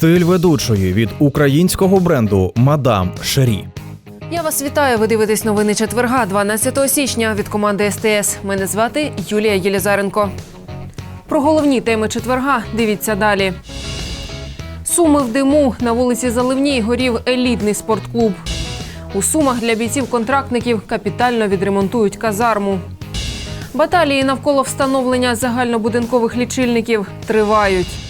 Стиль ведучої від українського бренду Мадам Шері. Я вас вітаю. Ви дивитесь новини четверга, 12 січня від команди СТС. Мене звати Юлія Єлізаренко. Про головні теми четверга дивіться далі. Суми в диму на вулиці Заливній горів елітний спортклуб. У сумах для бійців-контрактників капітально відремонтують казарму. Баталії навколо встановлення загальнобудинкових лічильників тривають.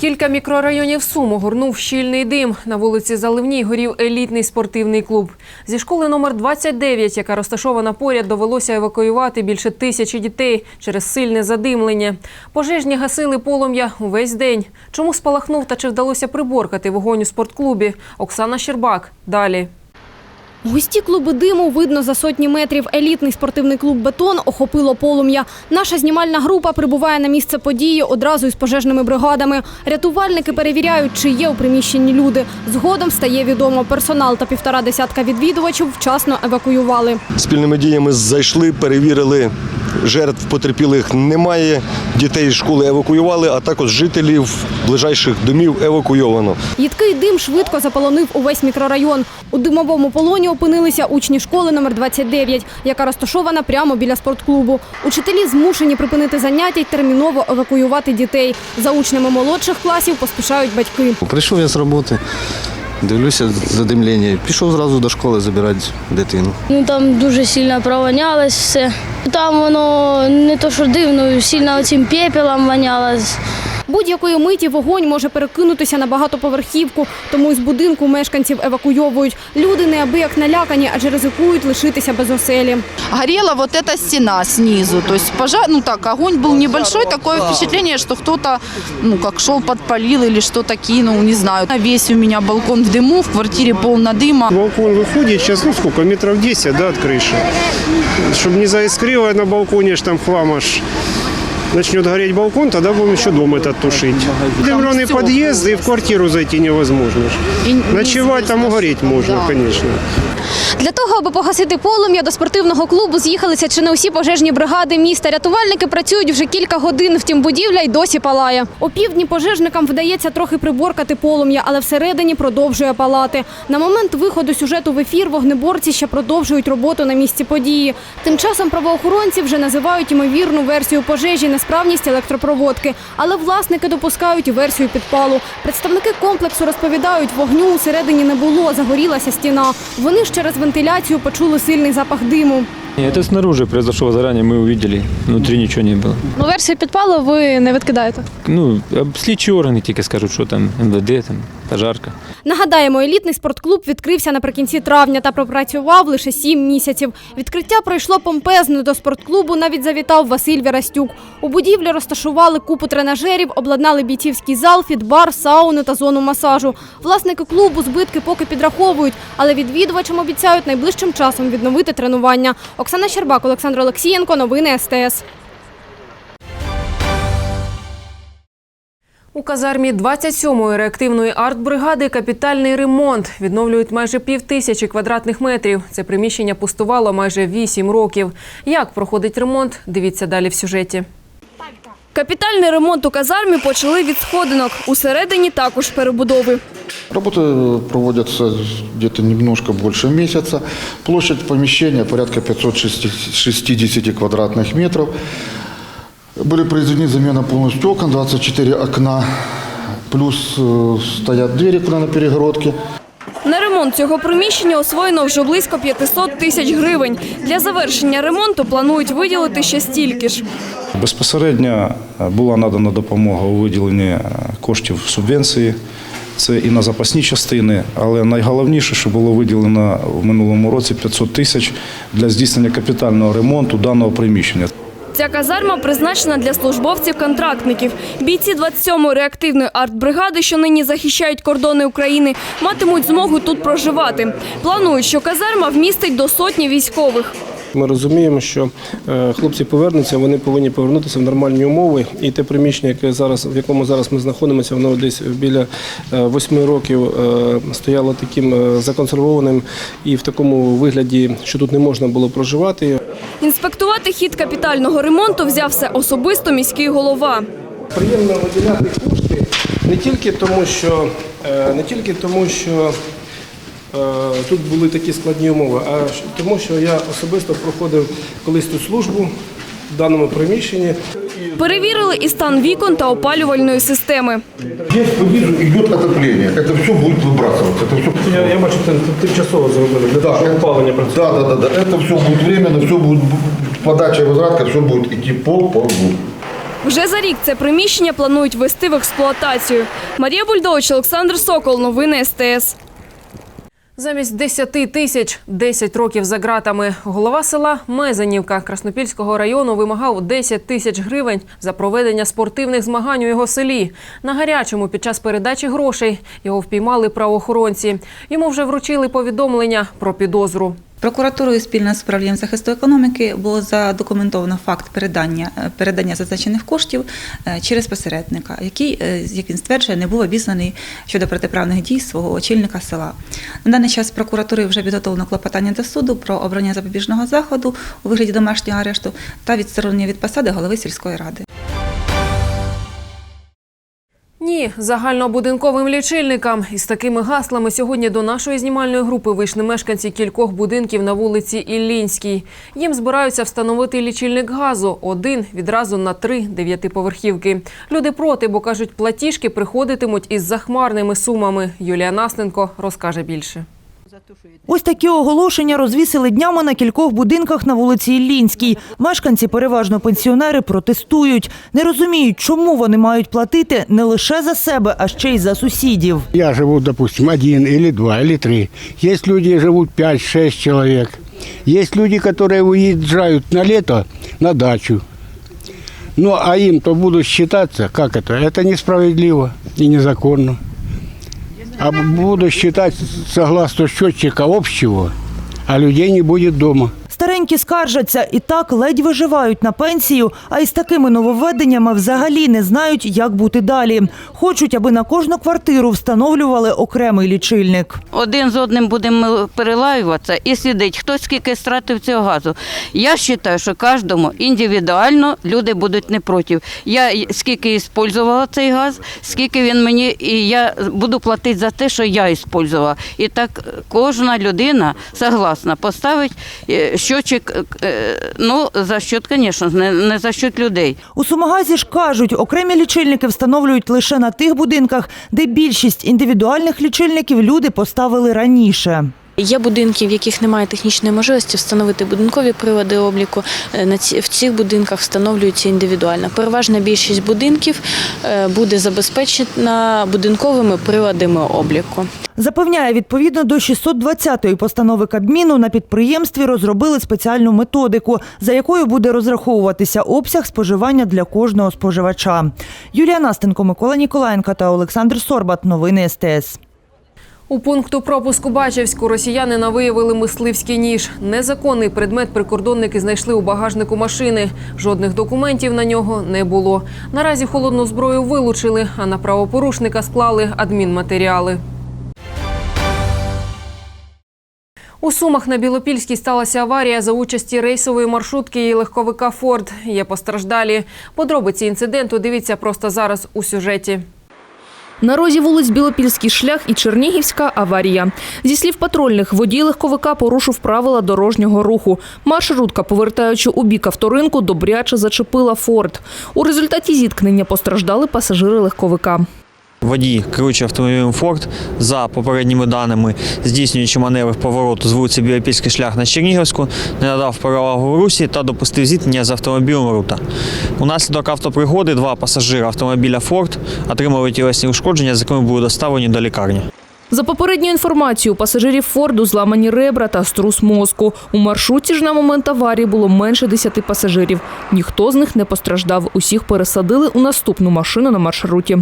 Кілька мікрорайонів Суму горнув щільний дим. На вулиці Заливній горів елітний спортивний клуб. Зі школи номер 29, яка розташована поряд, довелося евакуювати більше тисячі дітей через сильне задимлення. Пожежні гасили полум'я увесь день. Чому спалахнув та чи вдалося приборкати вогонь у спортклубі? Оксана Щербак. Далі. Густі клуби диму видно за сотні метрів. Елітний спортивний клуб Бетон охопило полум'я. Наша знімальна група прибуває на місце події одразу із пожежними бригадами. Рятувальники перевіряють, чи є у приміщенні люди. Згодом стає відомо, персонал та півтора десятка відвідувачів вчасно евакуювали. Спільними діями зайшли, перевірили. Жертв потерпілих немає. Дітей з школи евакуювали, а також жителів ближайших домів евакуйовано. Їдкий дим швидко заполонив увесь мікрорайон. У димовому полоні опинилися учні школи номер 29, яка розташована прямо біля спортклубу. Учителі змушені припинити заняття й терміново евакуювати дітей. За учнями молодших класів поспішають батьки. Прийшов я з роботи, дивлюся задимлення. Пішов зразу до школи забирати дитину. Ну там дуже сильно провонялось все. Там воно не то, що дивно, сильно оцим пепелом вонялось. Будь-якої миті вогонь може перекинутися на багатоповерхівку, тому із будинку мешканців евакуйовують. Люди неабияк налякані, адже ризикують лишитися без оселі. горела вот эта стена снизу. То есть пожар, ну так, огонь был небольшой, такое впечатление, что кто-то, ну как шел, подпалил или что-то кинул, не знаю. Весь у меня балкон в дыму, в квартире полно дыма. Балкон выходит сейчас, ну сколько, метров 10, да, от крыши. Чтобы не заискрило на балконе, ж там хлам аж начнет гореть балкон, тогда будем еще дом этот тушить. Дымленый стекла. подъезд, и в квартиру зайти невозможно. ж. И Ночевать там угореть можно, конечно. Для того, аби погасити полум'я, до спортивного клубу з'їхалися чи не усі пожежні бригади міста. Рятувальники працюють вже кілька годин, втім будівля й досі палає. О півдні пожежникам вдається трохи приборкати полум'я, але всередині продовжує палати. На момент виходу сюжету в ефір вогнеборці ще продовжують роботу на місці події. Тим часом правоохоронці вже називають ймовірну версію пожежі несправність електропроводки, але власники допускають і версію підпалу. Представники комплексу розповідають, вогню усередині не було, загорілася стіна. Вони ж через вентиляцію почули сильний запах диму. Это снаружи произошло заранее, мы увидели. Внутри ничего не было. Ну, версію підпалу ви не відкидаєте. Ну, а слідчі органи тільки скажуть, що там МВД, там, пожарка. Нагадаємо, елітний спортклуб відкрився наприкінці травня та пропрацював лише сім місяців. Відкриття пройшло помпезно. До спортклубу навіть завітав Василь Вірастюк. У будівлі розташували купу тренажерів, обладнали бійцівський зал, фітбар, сауну та зону масажу. Власники клубу збитки поки підраховують, але відвідувачам обіцяють найближчим часом відновити тренування. Оксана Щербак, Олександр Олексієнко, новини СТС. У казармі 27-ї реактивної артбригади капітальний ремонт. Відновлюють майже пів тисячі квадратних метрів. Це приміщення пустувало майже 8 років. Як проходить ремонт? Дивіться далі в сюжеті. Капітальний ремонт у казармі почали від сходинок. Усередині також перебудови. Работы проводятся где-то немножко больше месяца. Площадь помещения порядка 560 квадратных метров. Были произведены замена полностью окон, 24 окна, плюс э, стоят двери куда на перегородке. На ремонт цього приміщення освоєно вже близько 500 тисяч гривень. Для завершення ремонту планують виділити ще стільки ж. Безпосередньо е, була надана допомога у виділенні е, коштів субвенції. Це і на запасні частини, але найголовніше, що було виділено в минулому році 500 тисяч для здійснення капітального ремонту даного приміщення. Ця казарма призначена для службовців-контрактників. Бійці 27-ї реактивної артбригади, що нині захищають кордони України, матимуть змогу тут проживати. Планують, що казарма вмістить до сотні військових. Ми розуміємо, що е, хлопці повернуться, вони повинні повернутися в нормальні умови. І те приміщення, яке зараз, в якому зараз ми знаходимося, воно десь біля е, восьми років е, стояло таким законсервованим і в такому вигляді, що тут не можна було проживати. Інспектувати хід капітального ремонту взявся особисто міський голова. Приємно виділяти кошти не тільки тому, що, е, не тільки тому, що е, тут були такі складні умови, а тому, що я особисто проходив колись ту службу в даному приміщенні. Перевірили і стан вікон та опалювальної системи. Здесь, по виду, идет отопление. Это все будет выбрасываться. Это все Я, я бачу, це тимчасово зробили для того, щоб опалення працювало. Да, да, да, да. Это все будет временно, все будет подача и возвратка, все будет идти по полу. Вже за рік це приміщення планують ввести в експлуатацію. Марія Бульдович, Олександр Сокол. Новини СТС. Замість 10 тисяч 10 років за ґратами. Голова села Мезенівка Краснопільського району вимагав 10 тисяч гривень за проведення спортивних змагань у його селі. На гарячому під час передачі грошей його впіймали правоохоронці. Йому вже вручили повідомлення про підозру. Прокуратурою спільно з управлінням захисту економіки було задокументовано факт передання е, передання зазначених коштів е, через посередника, який, е, як він стверджує, не був обізнаний щодо протиправних дій свого очільника села. На даний час прокуратурою вже підготовлено клопотання до суду про обрання запобіжного заходу у вигляді домашнього арешту та відсторонення від посади голови сільської ради. Ні, загальнобудинковим лічильникам із такими гаслами сьогодні до нашої знімальної групи вийшли мешканці кількох будинків на вулиці Іллінській. Їм збираються встановити лічильник газу один відразу на три дев'ятиповерхівки. Люди проти, бо кажуть, платіжки приходитимуть із захмарними сумами. Юлія Насненко розкаже більше. Ось такі оголошення розвісили днями на кількох будинках на вулиці Іллінській. Мешканці, переважно пенсіонери, протестують. Не розуміють, чому вони мають платити не лише за себе, а ще й за сусідів. Я живу, допустим, один или два, или три. Есть люди, живут 5-6 человек. Есть люди, которые уезжают на лето на дачу. Ну, а им-то будут считаться, как это? Это несправедливо и незаконно. А буду считать согласно счетчика общего, а людей не будет дома. Старенькі скаржаться і так ледь виживають на пенсію, а із такими нововведеннями взагалі не знають, як бути далі. Хочуть, аби на кожну квартиру встановлювали окремий лічильник. Один з одним будемо перелаюватися і слідить, хто скільки стратив цього газу. Я вважаю, що кожному індивідуально люди будуть не проти. Я скільки використовувала цей газ, скільки він мені, і я буду платити за те, що я використовувала. І так кожна людина согласна поставить е, щочик, е, ну, за счет, звісно, не, не за счет людей. У Сумагазі ж кажуть, окремі лічильники встановлюють лише на тих будинках, де більшість індивідуальних лічильників люди поставили раніше. Є будинки, в яких немає технічної можливості встановити будинкові прилади обліку. Е, в цих будинках встановлюються індивідуально. Переважна більшість будинків е, буде забезпечена будинковими приладами обліку. Запевняє, відповідно до 620-ї постанови Кабміну на підприємстві розробили спеціальну методику, за якою буде розраховуватися обсяг споживання для кожного споживача. Юлія Настенко, Микола Ніколаєнко та Олександр Сорбат. Новини СТС. У пункту пропуску Бачівську росіянина виявили мисливський ніж. Незаконний предмет прикордонники знайшли у багажнику машини. Жодних документів на нього не було. Наразі холодну зброю вилучили, а на правопорушника склали адмінматеріали. У Сумах на Білопільській сталася аварія за участі рейсової маршрутки і легковика Форд. Є постраждалі. Подробиці інциденту дивіться просто зараз у сюжеті. На розі вулиць Білопільський шлях і Чернігівська аварія. Зі слів патрульних, водій легковика порушив правила дорожнього руху. Маршрутка, повертаючи у бік авторинку, добряче зачепила Форд. У результаті зіткнення постраждали пасажири легковика. Водій, керуючи автомобілем Форд, за попередніми даними, здійснюючи маневр повороту з вулиці Білопільський шлях на Чернігівську, не надав перевагу русі та допустив зіткнення з автомобілем Рута. Унаслідок автопригоди два пасажири автомобіля Форд отримали тілесні ушкодження, з якими були доставлені до лікарні. За попередньою інформацією, пасажирів Форду зламані ребра та струс мозку. У маршруті ж на момент аварії було менше 10 пасажирів. Ніхто з них не постраждав. Усіх пересадили у наступну машину на маршруті.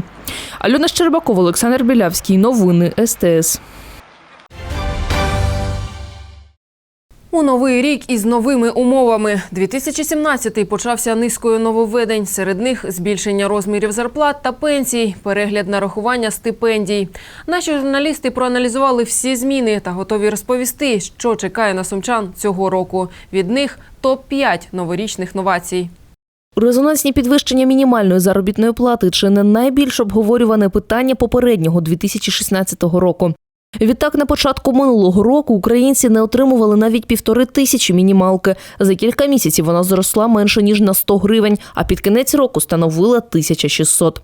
Альона Щербакова, Олександр Білявський. Новини СТС. У новий рік із новими умовами. 2017-й почався низкою нововведень. Серед них збільшення розмірів зарплат та пенсій, перегляд нарахування стипендій. Наші журналісти проаналізували всі зміни та готові розповісти, що чекає на сумчан цього року. Від них топ-5 новорічних новацій. Резонансні підвищення мінімальної заробітної плати чи не найбільш обговорюване питання попереднього 2016 року. Відтак, на початку минулого року українці не отримували навіть півтори тисячі мінімалки. За кілька місяців вона зросла менше ніж на 100 гривень, а під кінець року становила 1600.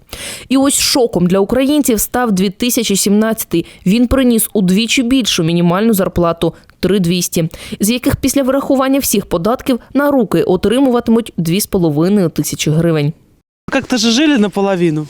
І ось шоком для українців став 2017. Він приніс удвічі більшу мінімальну зарплату 3200, з яких після вирахування всіх податків на руки отримуватимуть 2,5 тисячі гривень. Как-то же жили наполовину.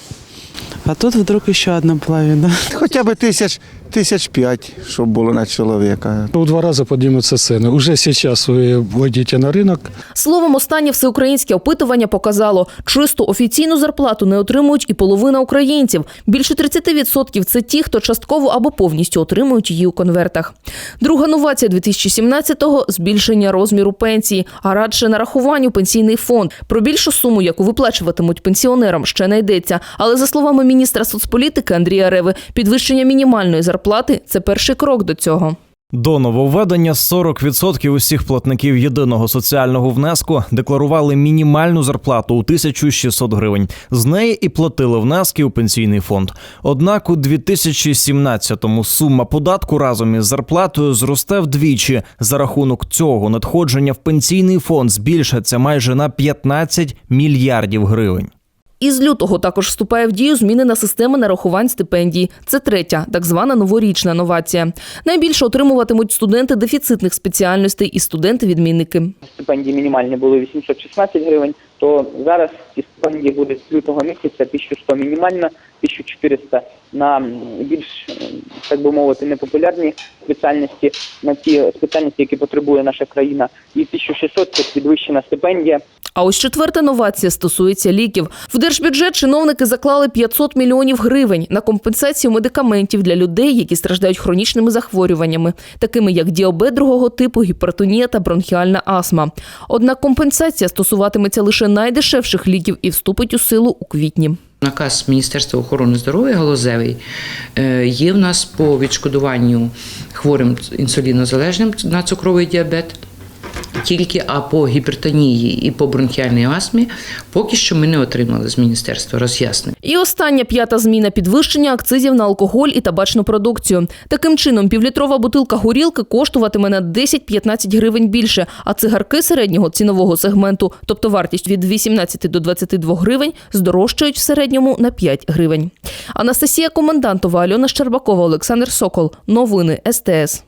А тут вдруг еще одна половина. Хоча б тисяч, тисяч п'ять, щоб було на чоловіка. У два рази піднімуться ціни. Уже зараз ви вийдете на ринок, Словом, останнє всеукраїнське опитування показало, чисту офіційну зарплату не отримують і половина українців. Більше 30% – це ті, хто частково або повністю отримують її у конвертах. Друга новація 2017-го – збільшення розміру пенсії, а радше нарахувань у пенсійний фонд. Про більшу суму, яку виплачуватимуть пенсіонерам, ще не йдеться. Але за словами міністра соцполітики Андрія Реви, підвищення мінімальної зарплати – це перший крок до цього. До нововведення 40% усіх платників єдиного соціального внеску декларували мінімальну зарплату у 1600 гривень. З неї і платили внески у пенсійний фонд. Однак у 2017-му сума податку разом із зарплатою зросте вдвічі. За рахунок цього надходження в пенсійний фонд збільшаться майже на 15 мільярдів гривень. Із лютого також вступає в дію змінена система нарахувань стипендій. Це третя, так звана новорічна новація. Найбільше отримуватимуть студенти дефіцитних спеціальностей і студенти-відмінники. стипендії мінімальні були 816 гривень, то зараз ці стипендії будуть з лютого місяця 1100 мінімальна, 1400 на більш, так би мовити, непопулярні спеціальності, на ті спеціальності, які потребує наша країна, і 1600 – це підвищена стипендія. А ось четверта новація стосується ліків. В держбюджет чиновники заклали 500 мільйонів гривень на компенсацію медикаментів для людей, які страждають хронічними захворюваннями, такими як діабет другого типу, гіпертонія та бронхіальна астма. Однак компенсація стосуватиметься лише найдешевших ліків і вступить у силу у квітні. Наказ Міністерства охорони здоров'я галузевий е, є в нас по відшкодуванню хворим інсулінозалежним на цукровий діабет. Тільки а по гіпертонії і по бронхіальній астмі поки що ми не отримали з міністерства роз'яснень. І остання п'ята зміна підвищення акцизів на алкоголь і табачну продукцію. Таким чином, півлітрова бутилка горілки коштуватиме на 10-15 гривень більше, а цигарки середнього цінового сегменту, тобто вартість від 18 до 22 гривень, здорожчають в середньому на 5 гривень. Анастасія Комендантова, Альона Щербакова, Олександр Сокол. Новини СТС.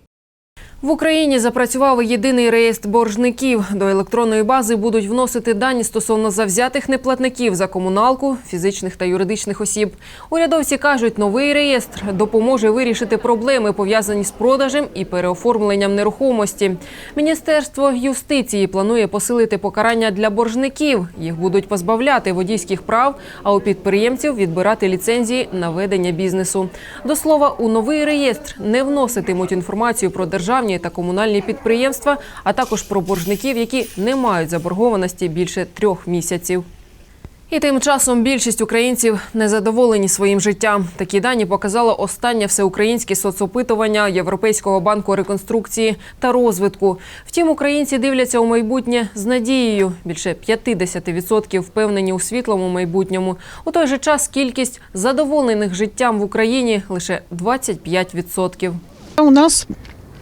В Україні запрацював єдиний реєстр боржників. До електронної бази будуть вносити дані стосовно завзятих неплатників за комуналку, фізичних та юридичних осіб. Урядовці кажуть, новий реєстр допоможе вирішити проблеми, пов'язані з продажем і переоформленням нерухомості. Міністерство юстиції планує посилити покарання для боржників. Їх будуть позбавляти водійських прав, а у підприємців відбирати ліцензії на ведення бізнесу. До слова, у новий реєстр не вноситимуть інформацію про державні та комунальні підприємства, а також про боржників, які не мають заборгованості більше трьох місяців. І тим часом більшість українців незадоволені своїм життям. Такі дані показало останнє всеукраїнське соцопитування Європейського банку реконструкції та розвитку. Втім, українці дивляться у майбутнє з надією. Більше 50% впевнені у світлому майбутньому. У той же час кількість задоволених життям в Україні лише 25%. У нас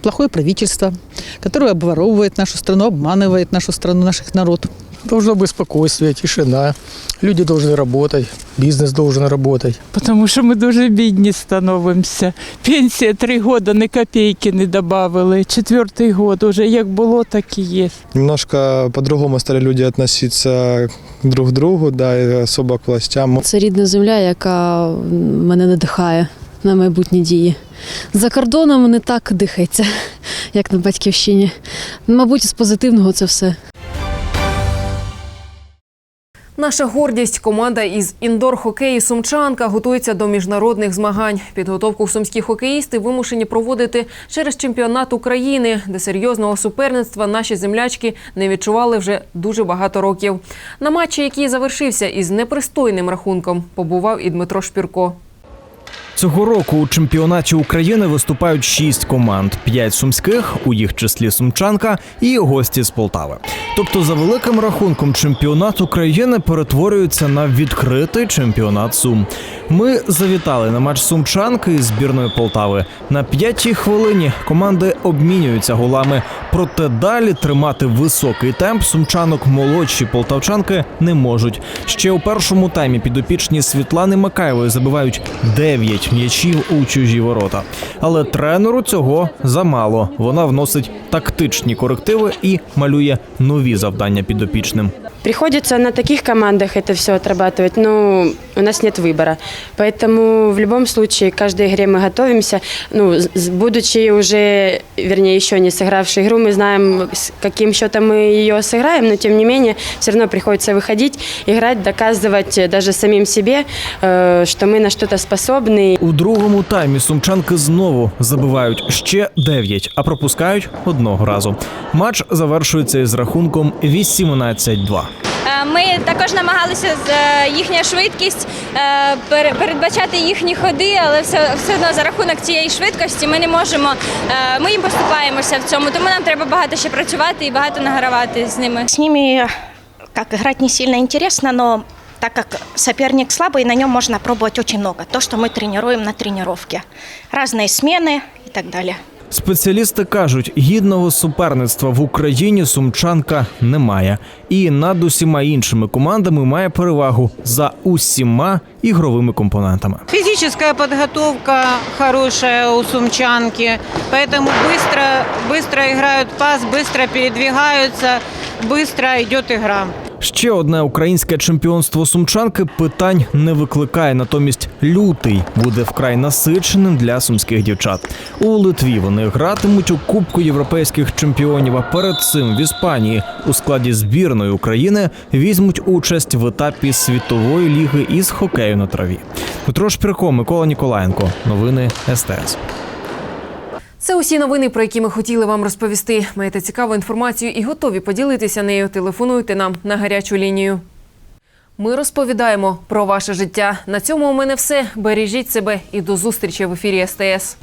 плохое правительство, которое обворовывает нашу страну, обманывает нашу страну, наших народ. должно быть спокойствие, тишина. Люди должны работать, бизнес должен работать. Тому що ми дуже бідні становимося. Пенсія три роки, ні копійки не додали. Четвертий год уже як було, так і є. Немножко по-другому стали люди относиться друг к другу, да, и особо к властям. Це рідна земля, яка мене надихає на майбутні дії. За кордоном не так дихається, як на батьківщині. Мабуть, з позитивного це все. Наша гордість команда із індор-хокею Сумчанка готується до міжнародних змагань. Підготовку сумські хокеїсти вимушені проводити через чемпіонат України, де серйозного суперництва наші землячки не відчували вже дуже багато років. На матчі, який завершився із непристойним рахунком, побував і Дмитро Шпірко. Цього року у чемпіонаті України виступають шість команд: п'ять сумських, у їх числі сумчанка, і гості з Полтави. Тобто, за великим рахунком, чемпіонат України перетворюється на відкритий чемпіонат Сум. Ми завітали на матч сумчанки із збірної Полтави. На п'ятій хвилині команди обмінюються голами. Проте далі тримати високий темп сумчанок молодші полтавчанки не можуть. Ще у першому таймі підопічні Світлани Макаєвої забивають 9 м'ячів у чужі ворота. Але тренеру цього замало. Вона вносить тактичні корективи і малює нові завдання підопічним. Приходиться на таких командах це все отрабатывать, но у нас нет выбора. Поэтому в любом случае к каждой игре мы готовимся. Ну, с- будучи уже, вернее, еще не сыгравшей игру, мы знаем, с каким счетом мы ее сыграем, но тем не менее все равно приходится выходить, играть, доказывать э, даже самим себе, э, что мы на что-то способны. У другому таймі сумчанки знову забивають ще 9, а пропускають одного разу. Матч завершується із рахунком 18-2. Е, Ми також намагалися з е, їхня швидкість е, пере- передбачати їхні ходи, але все, все одно за рахунок цієї швидкості ми не можемо. е, Ми їм поступаємося в цьому, тому нам треба багато ще працювати і багато награвати з ними. С ними как играть не сильно интересно, но так как соперник слабый, на нем можно пробовать очень много. То, что мы тренируем на тренировке. Разные смены и так далее. Спеціалісти кажуть, гідного суперництва в Україні сумчанка немає, і над усіма іншими командами має перевагу за усіма ігровими компонентами. Физическая подготовка хорошая у сумчанки, поэтому быстро, быстро играют пас, быстро передвигаются, быстро идет игра. Ще одне українське чемпіонство сумчанки питань не викликає. Натомість лютий буде вкрай насиченим для сумських дівчат. У Литві вони гратимуть у Кубку європейських чемпіонів. А перед цим в Іспанії у складі збірної України візьмуть участь в етапі світової ліги із хокею на траві. Петро Шпірко, Микола Ніколаєнко. Новини СТС. Це усі новини, про які ми хотіли вам розповісти. Маєте цікаву інформацію і готові поділитися нею. Телефонуйте нам на гарячу лінію. Ми розповідаємо про ваше життя. На цьому у мене все. Бережіть себе і до зустрічі в ефірі СТС.